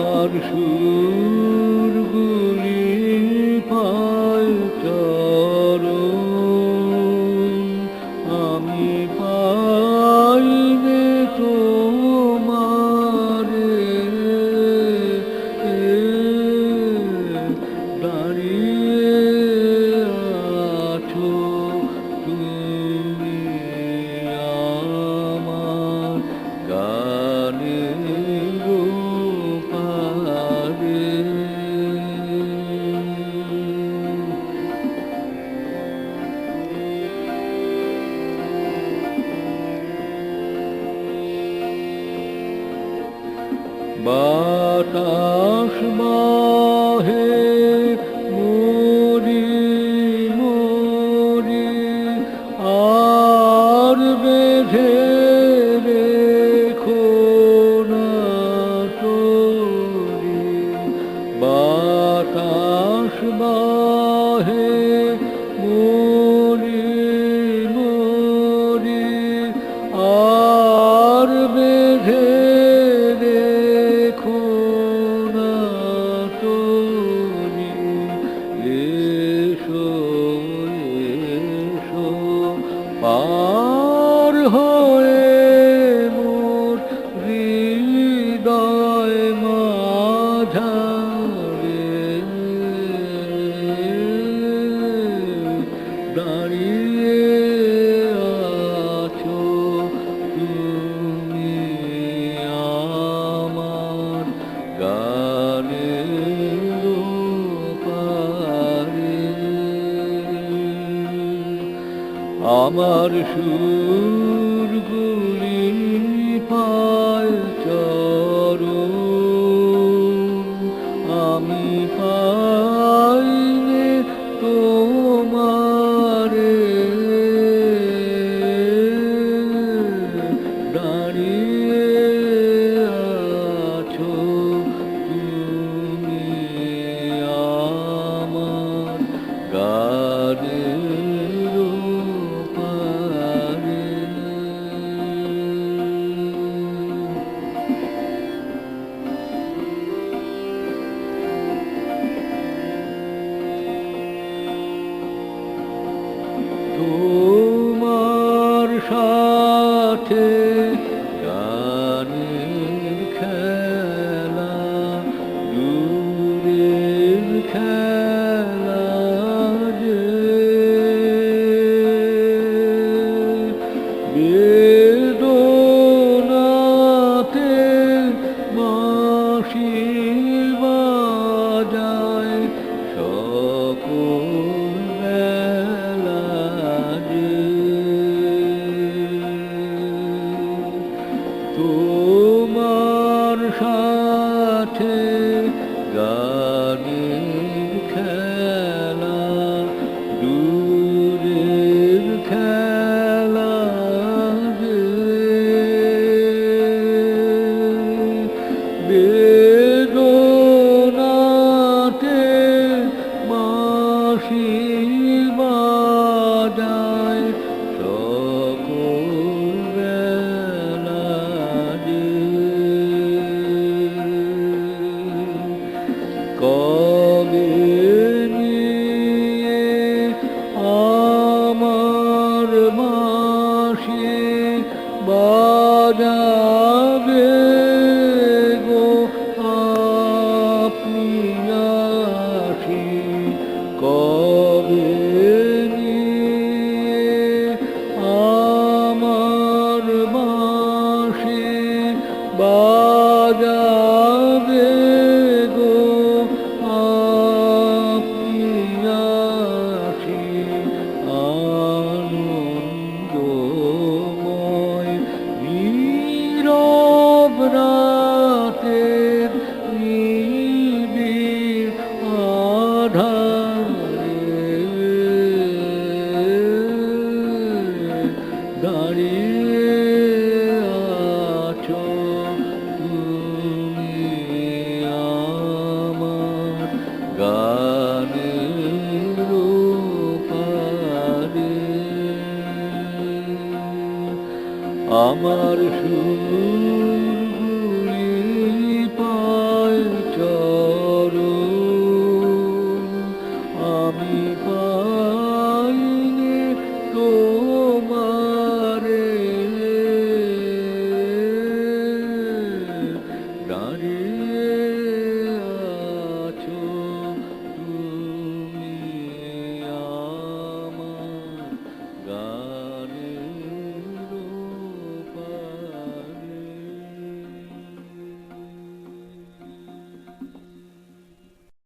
আমার সুরগুলি পায় পার হয়ে আমার সুরগুলি বাঁশি বাজায় সকল বেলাজে তোমার সাথে গা আশীর্বাদায় সকল বেলা আমার সুরি পায় চর আমি পাইনি তোমারে।